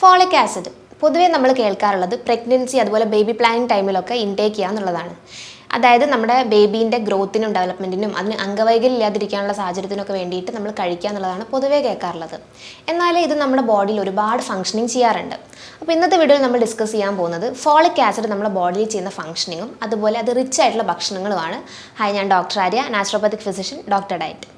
Folic acid. പൊതുവേ നമ്മൾ കേൾക്കാറുള്ളത് പ്രഗ്നൻസി അതുപോലെ ബേബി പ്ലാനിങ് ടൈമിലൊക്കെ ഇൻടേക്ക് ചെയ്യുക എന്നുള്ളതാണ് അതായത് നമ്മുടെ ബേബീന്റെ ഗ്രോത്തിനും ഡെവലപ്മെന്റിനും അതിന് അംഗവൈകല്യം ഇല്ലാതിരിക്കാനുള്ള സാഹചര്യത്തിനൊക്കെ വേണ്ടിയിട്ട് നമ്മൾ കഴിക്കുക എന്നുള്ളതാണ് പൊതുവേ കേൾക്കാറുള്ളത്. എന്നാൽ ഇത് നമ്മുടെ ബോഡിയിൽ ഒരുപാട് ഫംഗ്ഷനിങ് ചെയ്യാറുണ്ട്. അപ്പോൾ ഇന്നത്തെ വീഡിയോയിൽ നമ്മൾ ഡിസ്കസ് ചെയ്യാൻ പോകുന്നത് ഫോളിക് ആസിഡ് നമ്മുടെ ബോഡിയിൽ ചെയ്യുന്ന ഫംഗ്ഷനിങ്ങും അതുപോലെ അത് റിച്ച് ആയിട്ടുള്ള ഭക്ഷണങ്ങളുമാണ്. ഹായ് ഞാൻ doctor Arya naturopathic physician doctor diet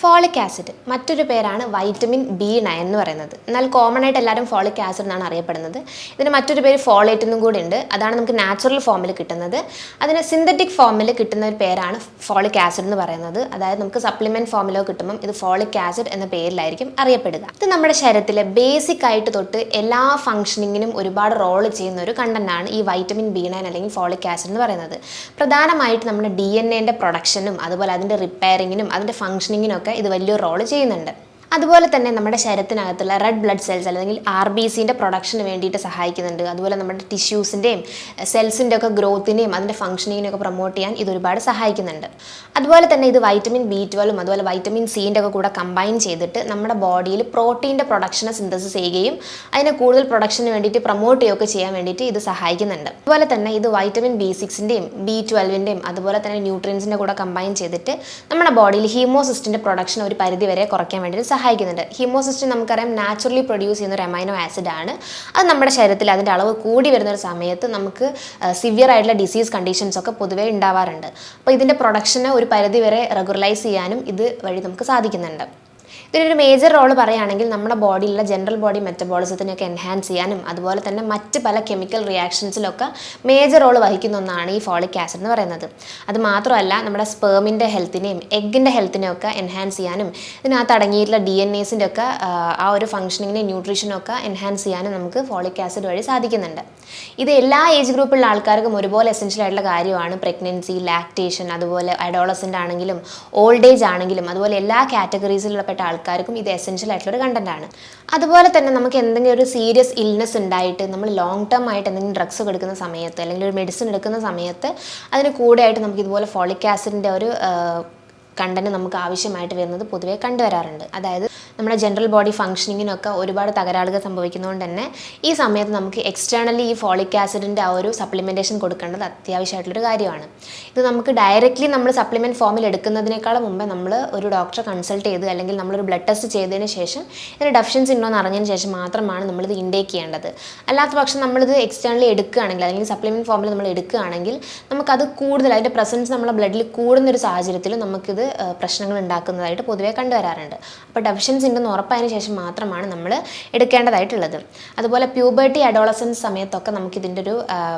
folic acid മറ്റൊരു പേരാണ് വൈറ്റമിൻ ബി നയൻ എന്ന് പറയുന്നത്. എന്നാൽ കോമൺ ആയിട്ട് എല്ലാവരും ഫോളിക് ആസിഡ് എന്നാണ് അറിയപ്പെടുന്നത്. ഇതിന് മറ്റൊരു പേര് ഫോളേറ്റ് എന്നും കൂടി ഉണ്ട്. അതാണ് നമുക്ക് നാച്ചുറൽ ഫോമിൽ കിട്ടുന്നത്. അതിന് സിന്തറ്റിക് ഫോമിൽ കിട്ടുന്ന ഒരു പേരാണ് ഫോളിക് ആസിഡ് എന്ന് പറയുന്നത്. അതായത് നമുക്ക് സപ്ലിമെന്റ് ഫോമിലോ കിട്ടുമ്പം ഇത് ഫോളിക് ആസിഡ് എന്ന പേരിലായിരിക്കും അറിയപ്പെടുക. ഇത് നമ്മുടെ ശരീരത്തിലെ ബേസിക് ആയിട്ട് തൊട്ട് എല്ലാ ഫംഗ്ഷനിങ്ങിനും ഒരുപാട് റോൾ ചെയ്യുന്ന ഒരു കണ്ടന്റാണ് ഈ വൈറ്റമിൻ ബി നയൻ അല്ലെങ്കിൽ ഫോളിക് ആസിഡ് എന്ന് പറയുന്നത്. പ്രധാനമായിട്ട് നമ്മുടെ ഡി എൻ എന്റെ പ്രൊഡക്ഷനും അതുപോലെ അതിന്റെ റിപ്പയറിങ്ങിനും അതിന്റെ ഫംഗ്ഷനിങ്ങിനും ഒക്കെ ഇത് വലിയൊരു റോൾ ചെയ്യുന്നുണ്ട്. അതുപോലെ തന്നെ നമ്മുടെ ശരീരത്തിനകത്തുള്ള റെഡ് ബ്ലഡ് സെൽസ് അല്ലെങ്കിൽ ആർ ബി സിന്റെ പ്രൊഡക്ഷന് വേണ്ടിയിട്ട് സഹായിക്കുന്നുണ്ട്. അതുപോലെ നമ്മുടെ ടിഷ്യൂസിന്റെയും സെൽസിന്റെ ഒക്കെ ഗ്രോത്തിനെയും അതിന്റെ ഫംഗ്ഷനിങ്ങിനെയും ഒക്കെ പ്രൊമോട്ട് ചെയ്യാൻ ഇത് ഒരുപാട് സഹായിക്കുന്നുണ്ട്. അതുപോലെ തന്നെ ഇത് വൈറ്റമിൻ ബി ട്വൽവും അതുപോലെ വൈറ്റമിൻ സീന്റെ ഒക്കെ കൂടെ കമ്പൈൻ ചെയ്തിട്ട് നമ്മുടെ ബോഡിയിൽ പ്രോട്ടീന്റെ പ്രൊഡക്ഷനെ സിന്തസിസ് ചെയ്യുകയും അതിനെ കൂടുതൽ പ്രൊഡക്ഷന് വേണ്ടിയിട്ട് പ്രൊമോട്ട് ചെയ്യുകയൊക്കെ ചെയ്യാൻ വേണ്ടിയിട്ട് ഇത് സഹായിക്കുന്നുണ്ട്. അതുപോലെ തന്നെ ഇത് വൈറ്റമിൻ ബി സിക്സിന്റെയും ബി ട്വൽവിന്റെയും അതുപോലെ തന്നെ ന്യൂട്രിയൻസിന്റെ കൂടെ കമ്പൈൻ ചെയ്തിട്ട് നമ്മുടെ ബോഡിയിൽ ഹീമോസിസ്റ്റിന്റെ പ്രൊഡക്ഷൻ ഒരു പരിധി വരെ കുറയ്ക്കാൻ വേണ്ടിയിട്ട് സഹായിക്കുന്നുണ്ട്. ഹിമോസിസ്റ്റിൻ നമുക്കറിയാം നാച്ചുറലി പ്രൊഡ്യൂസ് ചെയ്യുന്ന ഒരു അമൈനോ ആസിഡ് ആണ്. അത് നമ്മുടെ ശരീരത്തിൽ അതിന്റെ അളവ് കൂടി വരുന്ന ഒരു സമയത്ത് നമുക്ക് സിവിയർ ആയിട്ടുള്ള ഡിസീസ് കണ്ടീഷൻസ് ഒക്കെ പൊതുവേ ഉണ്ടാവാറുണ്ട്. അപ്പോൾ ഇതിന്റെ പ്രൊഡക്ഷനെ ഒരു പരിധി വരെ റെഗുലറൈസ് ചെയ്യാനും ഇത് വഴി നമുക്ക് സാധിക്കുന്നുണ്ട്. ഇതിനൊരു മേജർ റോൾ പറയുകയാണെങ്കിൽ നമ്മുടെ ബോഡിയിലുള്ള ജനറൽ ബോഡി മെറ്റബോളിസത്തിനൊക്കെ എൻഹാൻസ് ചെയ്യാനും അതുപോലെ തന്നെ മറ്റ് പല കെമിക്കൽ റിയാക്ഷൻസിലൊക്കെ മേജർ റോൾ വഹിക്കുന്ന ഒന്നാണ് ഈ ഫോളിക് ആസിഡ് എന്ന് പറയുന്നത്. അത് മാത്രമല്ല നമ്മുടെ സ്പേമിന്റെ ഹെൽത്തിനെയും എഗ്ഗിന്റെ ഹെൽത്തിനെയും ഒക്കെ എൻഹാൻസ് ചെയ്യാനും ഇതിനകത്ത് അടങ്ങിയിട്ടുള്ള ഡി എൻ എസിന്റെ ഒക്കെ ആ ഒരു ഫംഗ്ഷനിങ്ങിനെ ന്യൂട്രീഷനൊക്കെ എൻഹാൻസ് ചെയ്യാനും നമുക്ക് ഫോളിക് ആസിഡ് വഴി സാധിക്കുന്നുണ്ട്. ഇത് എല്ലാ ഏജ് ഗ്രൂപ്പിലുള്ള ആൾക്കാർക്കും ഒരുപോലെ എസെൻഷ്യൽ ആയിട്ടുള്ള കാര്യമാണ്. പ്രഗ്നൻസി ലാക്ടേഷൻ അതുപോലെ അഡോളസന്റ് ആണെങ്കിലും ഓൾഡ് ഏജ് ആണെങ്കിലും അതുപോലെ എല്ലാ കാറ്റഗറീസിലുള്ള ആൾക്കാർക്കും ഇത് എസെൻഷ്യൽ ആയിട്ടുള്ള ഒരു കണ്ടന്റ് ആണ്. അതുപോലെ തന്നെ നമുക്ക് എന്തെങ്കിലും ഒരു സീരിയസ് ഇൽനെസ് ഉണ്ടായിട്ട് നമ്മൾ ലോങ് ടേം ആയിട്ട് എന്തെങ്കിലും ഡ്രഗ്സ് എടുക്കുന്ന സമയത്ത് അല്ലെങ്കിൽ ഒരു മെഡിസിൻ എടുക്കുന്ന സമയത്ത് അതിന് കൂടെയായിട്ട് നമുക്ക് ഇതുപോലെ ഫോളിക് ആസിഡിന്റെ ഒരു കണ്ടന്റ് നമുക്ക് ആവശ്യമായിട്ട് വരുന്നത് പൊതുവേ കണ്ടുവരാറുണ്ട്. അതായത് നമ്മുടെ ജനറൽ ബോഡി ഫംഗ്ഷനിങ്ങിനൊക്കെ ഒരുപാട് തകരാറുകൾ സംഭവിക്കുന്നതുകൊണ്ട് തന്നെ ഈ സമയത്ത് നമുക്ക് എക്സ്റ്റേണലി ഈ ഫോളിക് ആസിഡിന്റെ ആ ഒരു സപ്ലിമെന്റേഷൻ കൊടുക്കേണ്ടത് അത്യാവശ്യമായിട്ടുള്ളൊരു കാര്യമാണ്. ഇത് നമുക്ക് ഡയറക്റ്റ്ലി നമ്മൾ സപ്ലിമെന്റ് ഫോമിൽ എടുക്കുന്നതിനേക്കാളും മുമ്പേ നമ്മൾ ഒരു ഡോക്ടറെ കൺസൾട്ട് ചെയ്ത് അല്ലെങ്കിൽ നമ്മളൊരു ബ്ലഡ് ടെസ്റ്റ് ചെയ്തതിന് ശേഷം ഇതിന് ഡെഫിഷ്യൻസി ഉണ്ടോ എന്ന് അറിഞ്ഞതിന് ശേഷം മാത്രമാണ് നമ്മളിത് ഇൻടേക്ക് ചെയ്യേണ്ടത്. അല്ലാത്ത പക്ഷം നമ്മളിത് എക്സ്റ്റേണലി എടുക്കുകയാണെങ്കിൽ അല്ലെങ്കിൽ സപ്ലിമെന്റ് ഫോമിൽ നമ്മൾ എടുക്കുകയാണെങ്കിൽ നമുക്കത് കൂടുതൽ അതിന്റെ പ്രസൻസ് നമ്മുടെ ബ്ലഡിൽ കൂടുന്ന ഒരു സാഹചര്യത്തിൽ നമുക്കിത് പ്രശ്നങ്ങൾ ഉണ്ടാക്കുന്നതായിട്ട് പൊതുവേ കണ്ടുവരാറുണ്ട്. അപ്പോൾ ഡെഫിഷ്യൻസി ഉണ്ടെന്ന് ഉറപ്പായതിനു ശേഷം മാത്രമാണ് നമ്മൾ എടുക്കേണ്ടതായിട്ടുള്ളത്. അതുപോലെ പ്യൂബർട്ടി അഡോളസൻസ് സമയത്തൊക്കെ നമുക്ക് ഇതിന്റെ ഒരു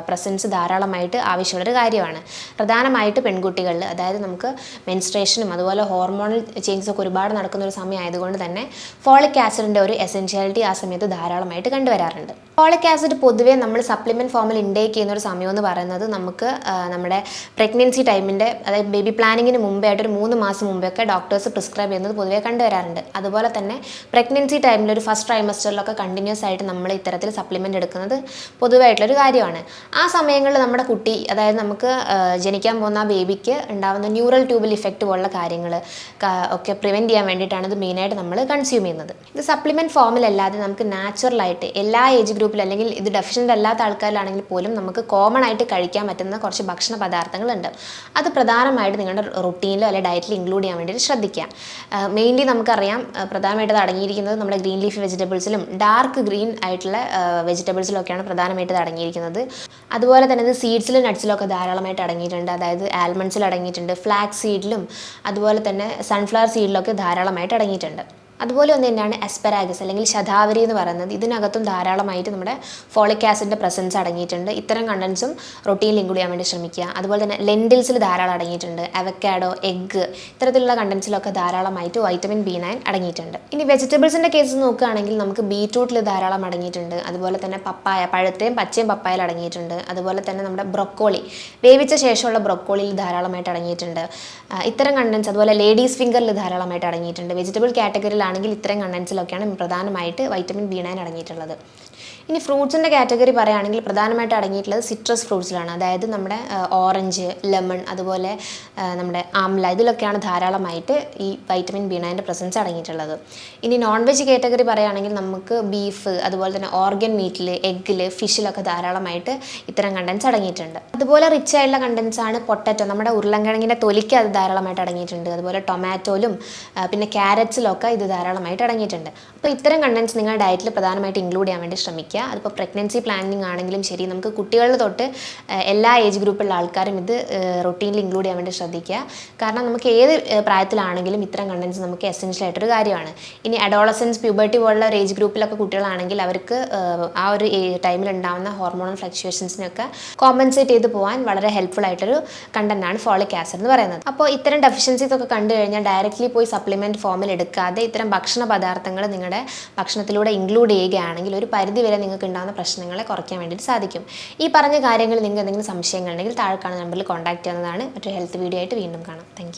പ്രസൻസ് ധാരാളമായിട്ട് ആവശ്യമുള്ളൊരു കാര്യമാണ്. പ്രധാനമായിട്ട് പെൺകുട്ടികളിൽ അതായത് നമുക്ക് മെൻസ്ട്രേഷനും അതുപോലെ ഹോർമോണൽ ചേഞ്ചസ് ഒക്കെ ഒരുപാട് നടക്കുന്ന ഒരു സമയം ആയതുകൊണ്ട് തന്നെ ഫോളിക് ആസിഡിന്റെ ഒരു എസെൻഷ്യാലിറ്റി ആ സമയത്ത് ധാരാളമായിട്ട് കണ്ടുവരാറുണ്ട്. ഫോളിക് ആസിഡ് പൊതുവേ നമ്മൾ സപ്ലിമെന്റ് ഫോമിൽ ഇൻടേക്ക് ചെയ്യുന്ന ഒരു സമയം എന്ന് പറയുന്നത് നമുക്ക് നമ്മുടെ പ്രഗ്നൻസി ടൈമിന്റെ അതായത് ബേബി പ്ലാനിങ്ങിന് മുമ്പേ ആയിട്ട് ഒരു മൂന്ന് മാസം മുമ്പേ ഒക്കെ ഡോക്ടേഴ്സ് പ്രിസ്ക്രൈബ് ചെയ്യുന്നത് പൊതുവേ കണ്ടുവരാറുണ്ട്. അതുപോലെ തന്നെ പ്രഗ്നൻസി ടൈമിൽ ഒരു ഫസ്റ്റ് ട്രൈമസ്റ്ററിലൊക്കെ കണ്ടിന്യൂസ് ആയിട്ട് നമ്മൾ ഇത്തരത്തിൽ സപ്ലിമെന്റ് എടുക്കുന്നത് പൊതുവായിട്ടുള്ളൊരു കാര്യമാണ്. ആ സമയങ്ങളിൽ നമ്മുടെ കുട്ടി അതായത് നമുക്ക് ജനിക്കാൻ പോകുന്ന ആ ബേബിക്ക് ഉണ്ടാകുന്ന ന്യൂറൽ ട്യൂബിൽ ഇഫക്റ്റ് പോലുള്ള കാര്യങ്ങൾ ഒക്കെ പ്രിവെന്റ് ചെയ്യാൻ വേണ്ടിയിട്ടാണ് ഇത് മെയിനായിട്ട് നമ്മൾ കൺസ്യൂം ചെയ്യുന്നത്. ഇത് സപ്ലിമെന്റ് ഫോമിലല്ലാതെ നമുക്ക് നാച്ചുറലായിട്ട് എല്ലാ ഏജ് ഗ്രൂപ്പിൽ അല്ലെങ്കിൽ ഇത് ഡെഫിഷ്യന്റ് അല്ലാത്ത ആൾക്കാരിലാണെങ്കിൽ പോലും നമുക്ക് കോമൺ ആയിട്ട് കഴിക്കാൻ പറ്റുന്ന കുറച്ച് ഭക്ഷണ പദാർത്ഥങ്ങളുണ്ട് അത് പ്രധാനമായിട്ട് നിങ്ങളുടെ റൊട്ടീനിലോ അല്ലെങ്കിൽ ഡയറ്റിൽ ഇൻക്ലൂഡ് ചെയ്യാൻ വേണ്ടിയിട്ട് ശ്രദ്ധിക്കുക. മെയിൻലി നമുക്കറിയാം ആ, പ്രധാനമായിട്ട് അടങ്ങിയിരിക്കുന്നത് നമ്മുടെ ഗ്രീൻ ലീഫ് വെജിറ്റബിൾസിലും ഡാർക്ക് ഗ്രീൻ ആയിട്ടുള്ള വെജിറ്റബിൾസിലൊക്കെയാണ് പ്രധാനമായിട്ട് അടങ്ങിയിരിക്കുന്നത്. അതുപോലെ തന്നെ ഇത് സീഡ്സിലും നട്ട്സിലും ഒക്കെ ധാരാളമായിട്ട് അടങ്ങിയിട്ടുണ്ട്. അതായത് ആൽമണ്ട്സിൽ അടങ്ങിയിട്ടുണ്ട് ഫ്ലാക്സ് സീഡിലും അതുപോലെ തന്നെ സൺഫ്ലവർ സീഡിലൊക്കെ ധാരാളമായിട്ട് അടങ്ങിയിട്ടുണ്ട്. അതുപോലെ ഒന്ന് തന്നെയാണ് എസ്പെരാഗസ് അല്ലെങ്കിൽ ശതാവരി എന്ന് പറയുന്നത്. ഇതിനകത്തും ധാരാളമായിട്ട് നമ്മുടെ ഫോളിക് ആസിഡിന്റെ പ്രസൻസ് അടങ്ങിയിട്ടുണ്ട്. ഇത്തരം കണ്ടൻസും റൊട്ടീൻ ഇൻക്ലൂഡ് ചെയ്യാൻ വേണ്ടി ശ്രമിക്കുക. അതുപോലെ തന്നെ ലെൻഡിൽസിൽ ധാരാളം അടങ്ങിയിട്ടുണ്ട്. അവക്കാഡോ എഗ്ഗ് ഇത്തരത്തിലുള്ള കണ്ടൻസിലൊക്കെ ധാരാളമായിട്ട് വൈറ്റമിൻ ബി നയൻ അടങ്ങിയിട്ടുണ്ട്. ഇനി വെജിറ്റബിൾസിന്റെ കേസ് നോക്കുകയാണെങ്കിൽ നമുക്ക് ബീട്രൂട്ടിൽ ധാരാളം അടങ്ങിയിട്ടുണ്ട്. അതുപോലെ തന്നെ പപ്പായ പഴത്തെയും പച്ചയും പപ്പായയിൽ അടങ്ങിയിട്ടുണ്ട്. അതുപോലെ തന്നെ നമ്മുടെ ബ്രൊക്കോളി വേവിച്ച ശേഷമുള്ള ബ്രൊക്കോളിയിൽ ധാരാളമായിട്ട് അടങ്ങിയിട്ടുണ്ട്. ഇത്തരം കണ്ടൻസ് അതുപോലെ ലേഡീസ് ഫിംഗറിൽ ധാരാളമായിട്ട് അടങ്ങിയിട്ടുണ്ട്. വെജിറ്റബിൾ കാറ്റഗറിയിലാണെങ്കിൽ ഇത്തരം കണ്ടൻസിലൊക്കെയാണ് പ്രധാനമായിട്ട് വൈറ്റമിൻ ബി നയൻ അടങ്ങിയിട്ടുള്ളത്. ഇനി ഫ്രൂട്ട്സിന്റെ കാറ്റഗറി പറയുകയാണെങ്കിൽ പ്രധാനമായിട്ട് അടങ്ങിയിട്ടുള്ളത് സിട്രസ് ഫ്രൂട്ട്സിലാണ് അതായത് നമ്മുടെ ഓറഞ്ച് ലെമൺ അതുപോലെ നമ്മുടെ ആംല ഇതിലൊക്കെയാണ് ധാരാളമായിട്ട് ഈ വൈറ്റമിൻ ബി നയന്റെ പ്രസൻസ് അടങ്ങിയിട്ടുള്ളത്. ഇനി നോൺ വെജ് കാറ്റഗറി പറയുകയാണെങ്കിൽ നമുക്ക് ബീഫ് അതുപോലെ തന്നെ ഓർഗൻ മീറ്റിൽ എഗ്ഗിൽ ഫിഷിലൊക്കെ ധാരാളമായിട്ട് ഇത്തരം കണ്ടൻസ് അടങ്ങിയിട്ടുണ്ട്. അതുപോലെ റിച്ച് ആയിട്ടുള്ള കണ്ടൻസ് ആണ് പൊട്ടറ്റോ നമ്മുടെ ഉരുളൻകിഴങ്ങിന്റെ തൊലിക്ക് അത് ധാരാളമായിട്ട് അടങ്ങിയിട്ടുണ്ട്. അതുപോലെ ടൊമാറ്റോയിലും പിന്നെ ക്യാരറ്റ്സിലൊക്കെ ഇത് ധാരാളമായിട്ട് അടങ്ങിയിട്ടുണ്ട്. അപ്പോൾ ഇത്തരം കണ്ടൻസ് നിങ്ങൾ ഡയറ്റിൽ പ്രധാനമായിട്ട് ഇൻക്ലൂഡ് ചെയ്യാൻ വേണ്ടി ശ്രമിക്കുക. അതിപ്പോൾ പ്രഗ്നൻസി പ്ലാനിങ് ആണെങ്കിലും ശരി നമുക്ക് കുട്ടികളിൽ തൊട്ട് എല്ലാ ഏജ് ഗ്രൂപ്പിലുള്ള ആൾക്കാരും ഇത് റൊട്ടീനിൽ ഇൻക്ലൂഡ് ചെയ്യാൻ വേണ്ടി ശ്രദ്ധിക്കുക. കാരണം നമുക്ക് ഏത് പ്രായത്തിലാണെങ്കിലും ഇത്തരം കണ്ടൻസ് നമുക്ക് എസെൻഷ്യൽ ആയിട്ടൊരു കാര്യമാണ്. ഇനി അഡോളസൻസ് പ്യൂബർട്ടി പോലുള്ള ഒരു ഏജ് ഗ്രൂപ്പിലൊക്കെ കുട്ടികളാണെങ്കിൽ അവർക്ക് ആ, ഒരു ടൈമിൽ ഉണ്ടാകുന്ന ഹോർമോണൽ ഫ്ലക്ച്വേഷൻസിനൊക്കെ കോമ്പൻസേറ്റ് ചെയ്ത് പോകാൻ വളരെ ഹെൽപ്ഫുൾ ആയിട്ടൊരു കണ്ടന്റ് ആണ് ഫോളിക് ആസിഡ് എന്ന് പറയുന്നത്. അപ്പോൾ ഇത്തരം ഡെഫിഷ്യൻസീസ് ഒക്കെ കണ്ടു കഴിഞ്ഞാൽ ഡയറക്റ്റ്ലി പോയി സപ്ലിമെന്റ് ഫോമിൽ എടുക്കാതെ ഇത്തരം ഭക്ഷണ പദാർത്ഥങ്ങൾ നിങ്ങളുടെ ഭക്ഷണത്തിലൂടെ ഇൻക്ലൂഡ് ചെയ്യുകയാണെങ്കിൽ ഒരു പരിധി വരെ നിങ്ങൾക്ക് ഉണ്ടാകുന്ന പ്രശ്നങ്ങളെ കുറയ്ക്കാൻ വേണ്ടിയിട്ട് സാധിക്കും. ഈ പറഞ്ഞ കാര്യങ്ങൾ നിങ്ങൾക്ക് എന്തെങ്കിലും സംശയങ്ങളുണ്ടെങ്കിൽ താഴെ കാണുന്ന നമ്പറിൽ കോൺടാക്ട് ചെയ്യുന്നതാണ്. മറ്റൊരു ഹെൽത്ത് വീഡിയോ ആയിട്ട് വീണ്ടും കാണാം. താങ്ക്